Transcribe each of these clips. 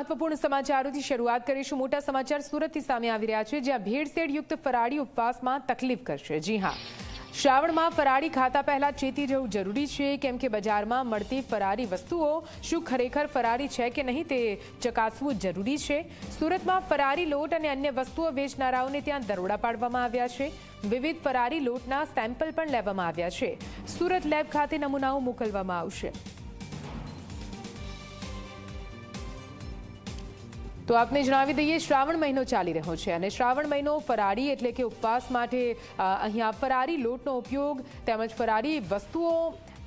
મહત્વપૂર્ણ સમાચારોથી શરૂઆત કરીશું. મોટા સમાચાર સુરતથી સામે આવી રહ્યા છે, જ્યાં ભેળસેળ યુક્ત ફરાળી ઉપવાસમાં તકલીફ કરશે. જી હા. શ્રાવણમાં ફરાળી ખાતા પહેલા ચેતી જવું જરૂરી છે, કેમ કે બજારમાં મળતી ફરારી વસ્તુઓ, શું ખરેખર ફરારી છે કે નહીં તે ચકાસવું જરૂરી છે. સુરતમાં ફરારી લોટ અને અન્ય વસ્તુઓ વેચનારાઓને ત્યાં દરોડા પાડવામાં આવ્યા છે. વિવિધ ફરારી લોટના સેમ્પલ પણ લેવામાં આવ્યા છે. સુરત લેબ ખાતે નમૂનાઓ મોકલવામાં આવશે. તો આપને જણાવી દઈએ, શ્રાવણ મહિનો ચાલી રહ્યો છે અને શ્રાવણ મહિનો ફરાળી એટલે કે ઉપવાસ માટે અહીંયા ફરારી લોટનો ઉપયોગ તેમજ ફરારી વસ્તુઓ,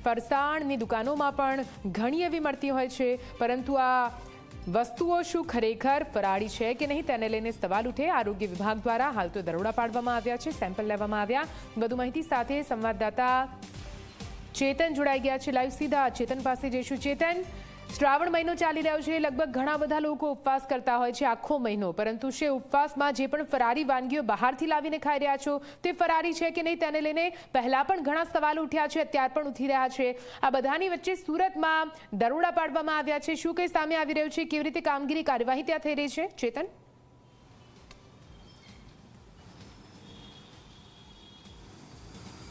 ફરસાણની દુકાનોમાં પણ ઘણી એવી મળતી હોય છે. પરંતુ આ વસ્તુઓ શું ખરેખર ફરાળી છે કે નહીં તેને લઈને સવાલ ઉઠે. આરોગ્ય વિભાગ દ્વારા હાલ તો દરોડા પાડવામાં આવ્યા છે, સેમ્પલ લેવામાં આવ્યા. વધુ માહિતી સાથે સંવાદદાતા ચેતન જોડાઈ ગયા છે. લાઈવ સીધા ચેતન પાસે જઈશું. ચેતન શ્રાવણ મહિનો ચાલી રહ્યો છે. લગભગ ઘણા બધા લોકો ઉપવાસ કરતા હોય છે આખો મહિનો. પરંતુ છે ઉપવાસમાં જે પણ ફરારી વાનગીઓ બહારથી લાવીને ખાઈ રહ્યા છો, તે ફરારી છે કે નહીં તેને લઈને પહેલાં પણ ઘણા સવાલો ઉઠ્યા છે, અત્યાર પણ ઉઠી રહ્યા છે. આ બધાની વચ્ચે સુરતમાં દરોડા પાડવામાં આવ્યા છે. શું કંઈ સામે આવી રહ્યું છે? કેવી રીતે કામગીરી કાર્યવાહી ત્યાં થઈ રહી છે? ચેતન?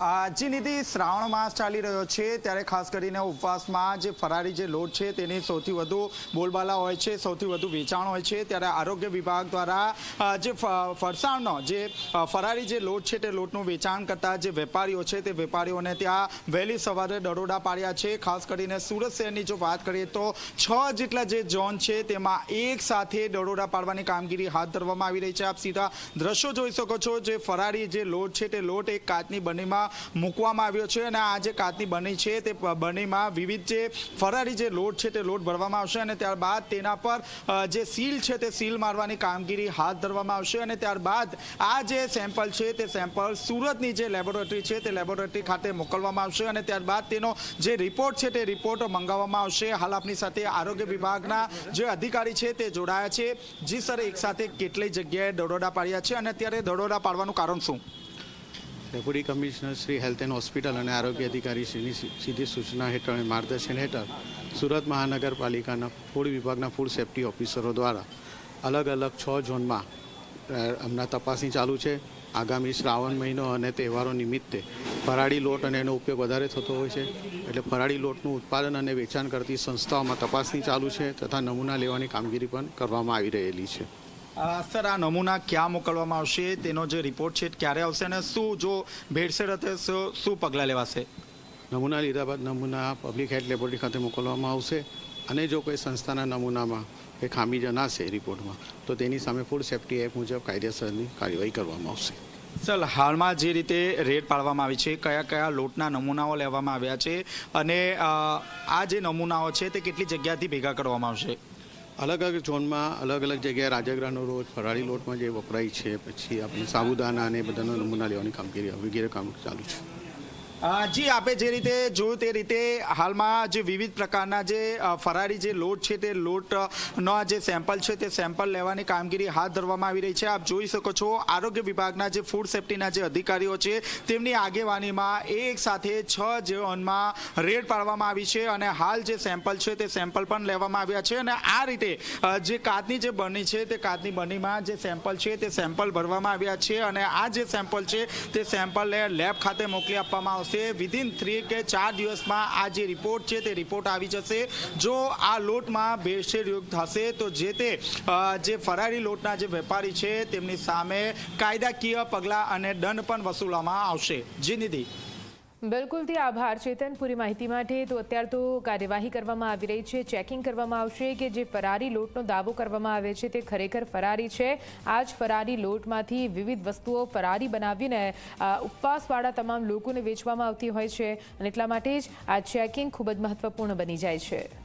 આ જી નિધિ શ્રાવણ માસ ચાલી રહ્યો છે, ત્યારે ખાસ કરીને ઉપવાસમાં જે ફરારી જે લોટ છે, તેની સૌથી વધુ બોલબાલા હોય છે, સૌથી વધુ વેચાણ હોય છે. ત્યારે આરોગ્ય વિભાગ દ્વારા જે ફરસાણનો જે ફરારી જે લોટ છે, તે લોટનું વેચાણ કરતા જે વેપારીઓ છે, તે વેપારીઓને ત્યાં વહેલી સવારે દરોડા પાડ્યા છે. ખાસ કરીને સુરત શહેરની જો વાત કરીએ તો છ જેટલા જે ઝોન છે, તેમાં એક સાથે દરોડા પાડવાની કામગીરી હાથ ધરવામાં આવી રહી છે. આપ સીધા દ્રશ્યો જોઈ શકો છો, જે ફરારી જે લોટ છે, તે લોટ એક કાચની બનીમાં મૂકવામાં આવ્યો છે અને આ જે કાચની બની છે તે બનીમાં વિવિધ જે ફરારી જે લોટ છે તે લોટ ભરવામાં આવશે અને ત્યારબાદ તેના પર જે સીલ છે તે સીલ મારવાની કામગીરી હાથ ધરવામાં આવશે અને ત્યારબાદ આ જે સેમ્પલ છે તે સેમ્પલ સુરતની જે લેબોરેટરી છે તે લેબોરેટરી ખાતે મોકલવામાં આવશે અને ત્યારબાદ તેનો જે રિપોર્ટ છે તે રિપોર્ટ મંગાવવામાં આવશે. હાલ આપની સાથે આરોગ્ય વિભાગના જે અધિકારી છે તે જોડાયા છે. જી સર એકસાથે કેટલી જગ્યાએ દરોડા પાડ્યા છે અને અત્યારે દરોડા પાડવાનું કારણ શું? Deputy commissioner Shri health and hospital અને આરોગ્ય અધિકારી શ્રીની સીધી સૂચના હેઠળ માર્ગદર્શન હેઠળ સુરત મહાનગરપાલિકાના ફૂડ વિભાગના ફૂડ સેફ્ટી ઓફિસરો દ્વારા અલગ અલગ છ ઝોનમાં હમણાં તપાસણી ચાલુ છે. આગામી શ્રાવણ મહિનો અને તહેવારો નિમિત્તે ફરાળી લોટ અને એનો ઉપયોગ વધારે થતો હોય છે. એટલે ફરાળી લોટનું ઉત્પાદન અને વેચાણ કરતી સંસ્થાઓમાં તપાસણી ચાલુ છે તથા નમૂના લેવાની કામગીરી પણ કરવામાં આવી રહેલી છે. સર આ નમૂના ક્યાં મોકલવામાં આવશે? તેનો જે રિપોર્ટ છે ક્યારે આવશે અને શું જો ભેળસેળ હશે શું પગલાં લેવાશે? નમૂના લીધા બાદ નમૂના પબ્લિક હેલ્થ લેબોરેટરી ખાતે મોકલવામાં આવશે અને જો કોઈ સંસ્થાના નમૂનામાં કે ખામી જણાશે રિપોર્ટમાં તો તેની સામે ફૂડ સેફ્ટી એક્ટ મુજબ કાયદેસરની કાર્યવાહી કરવામાં આવશે. સર હાલમાં જે રીતે રેડ પાડવામાં આવી છે કયા કયા લોટના નમૂનાઓ લેવામાં આવ્યા છે અને આ જે નમૂનાઓ છે તે કેટલી જગ્યાથી ભેગા કરવામાં આવશે? અલગ અલગ ઝોનમાં અલગ અલગ જગ્યાએ રાજગરાનો રોજ ફરાળી લોટમાં જે વપરાય છે, પછી આપણે સાબુદાના અને બધાનો નમૂના લેવાની કામગીરી વગેરે કામ ચાલુ છે. જી, આપે જે રીતે જોયું તે રીતે હાલમાં જે વિવિધ પ્રકારના જે ફરારી જે લોટ છે તે લોટનો જે સેમ્પલ છે તે સેમ્પલ લેવાની કામગીરી હાથ ધરવામાં આવી રહી છે. આપ જોઈ શકો છો આરોગ્ય વિભાગના જે ફૂડ સેફટીના જે અધિકારીઓ છે તેમની આગેવાનીમાં એક સાથે છ ઝોનમાં રેડ પાડવામાં આવી છે અને હાલ જે સેમ્પલ છે તે સેમ્પલ પણ લેવામાં આવ્યા છે અને આ રીતે જે કાચની જે બની છે તે કાચની બનીમાં જે સેમ્પલ છે તે સેમ્પલ ભરવામાં આવ્યા છે અને આ જે સેમ્પલ છે તે સેમ્પલને લેબ ખાતે મોકલી આપવામાં આવશે. વિધિન થ્રી કે ચાર દિવસમાં આ જે રિપોર્ટ છે તે રિપોર્ટ આવી જશે. જો આ લોટમાં ભેળસેળયુક્ત હશે, તો જે તે જે ફરારી લોટના જે વેપારી છે, તેમની સામે કાયદાકીય પગલાં અને દંડ પણ વસૂલવામાં આવશે. જી નિધિ. બિલકુલથી આભાર, ચેતન. પૂરી માહિતી માટે તો અત્યાર તો કાર્યવાહી કરવામાં આવી રહી છે, ચેકિંગ કરવામાં આવશે કે જે ફરારી લોટનો દાવો કરવામાં આવે છે તે ખરેખર ફરારી છે. આ જ ફરારી લોટમાંથી વિવિધ વસ્તુઓ ફરારી બનાવીને ઉપવાસવાળા તમામ લોકોને વેચવામાં આવતી હોય છે અને એટલા માટે જ આ ચેકિંગ ખૂબ જ મહત્વપૂર્ણ બની જાય છે.